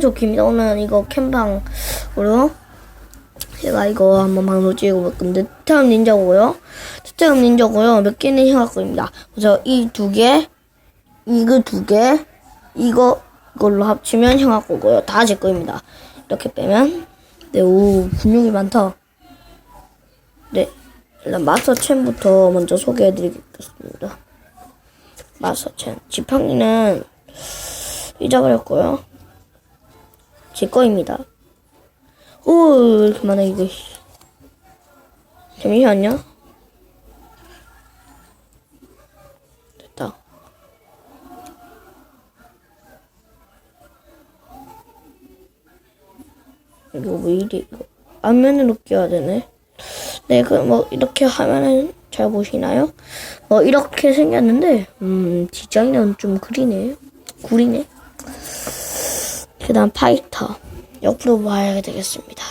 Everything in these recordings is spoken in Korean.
좋습니다. 오늘 이거 캠방으로 제가 이거 한번 방송 찍어볼 건데 태음 닌자고요. 태음 닌자고요. 몇 개는 형아거입니다. 그래서 이 두 개, 이거 두 개, 이거 이걸로 합치면 형아 거고요. 다 제 거입니다. 이렇게 빼면 네, 오 근육이 많다. 네, 일단 마스터첸부터 먼저 소개해드리겠습니다. 마스터첸 지팡이는 잊어버렸고요. 제 거입니다. 오, 많아, 이거. 씨. 잠시만요. 됐다. 이거 왜 이리, 이거. 앞면으로 끼워야 되네. 네, 그, 뭐, 이렇게 하면은 잘 보시나요? 뭐, 이렇게 생겼는데, 음, 디자인은 좀 구리네. 구리네. 그 다음 파이터 옆으로 봐야 되겠습니다.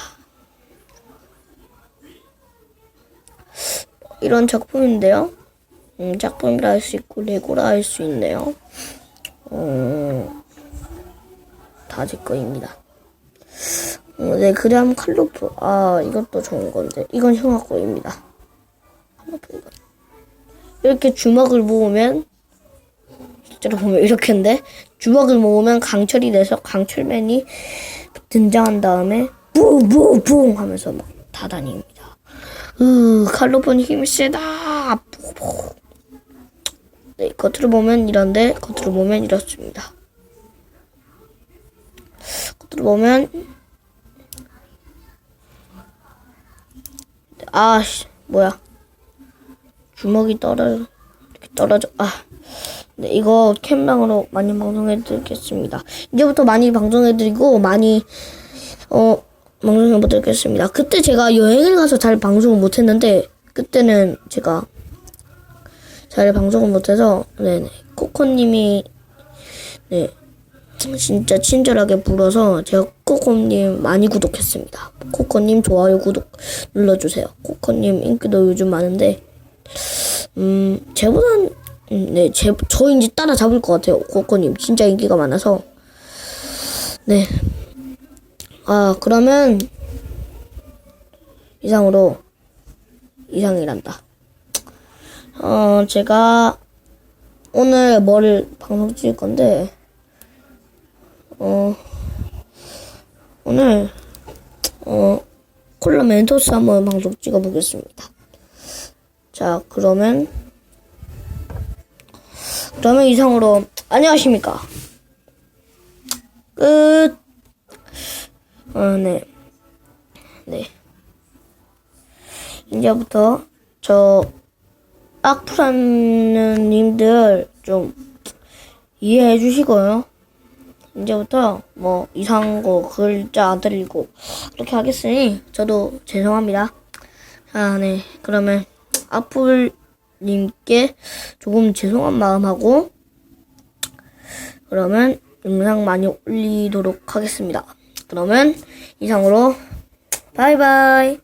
이런 작품인데요. 음, 작품이라 할 수 있고 레고라 할 수 있네요. 음, 다제 거입니다. 어, 네, 그 다음 칼로프. 아, 이것도 좋은 건데 이건 형아 거입니다. 칼로프인가? 이렇게 주먹을 모으면 실제로 보면 이렇게인데 주먹을 모으면 강철이 돼서 강철맨이 등장한 다음에 부부붕 하면서 막 다다닙니다. 으 칼로폰 힘이 세다. 네 겉으로 보면 이런데 겉으로 보면 이렇습니다. 겉으로 보면 아씨 뭐야 주먹이 떨어져 이렇게 떨어져 아 네, 이거 캠방으로 많이 방송해드리겠습니다. 이제부터 많이 방송해드리고 많이 어 방송해보도록하겠습니다. 그때 제가 여행을 가서 잘 방송을 못했는데 그때는 제가 잘 방송을 못해서 네네 코코님이 네 진짜 친절하게 불어서 제가 코코님 많이 구독했습니다. 코코님 좋아요 구독 눌러주세요. 코코님 인기도 요즘 많은데 음 제보단 음, 네, 제, 저 이제 따라잡을 것 같아요. 코코님. 진짜 인기가 많아서. 네. 아, 그러면, 이상으로, 이상이란다. 어, 제가, 오늘 뭐를 방송 찍을 건데, 어, 오늘, 어, 콜라 멘토스 한번 방송 찍어보겠습니다. 자, 그러면, 그러면 이상으로 안녕하십니까 끝. 어, 네. 네. 이제부터 저 악플하는 님들 좀 이해해 주시고요. 이제부터 뭐 이상한 거 글자 안 들리고 그렇게 하겠으니 저도 죄송합니다. 아, 네. 그러면 악플 님께 조금 죄송한 마음하고 그러면 영상 많이 올리도록 하겠습니다. 그러면 이상으로 바이바이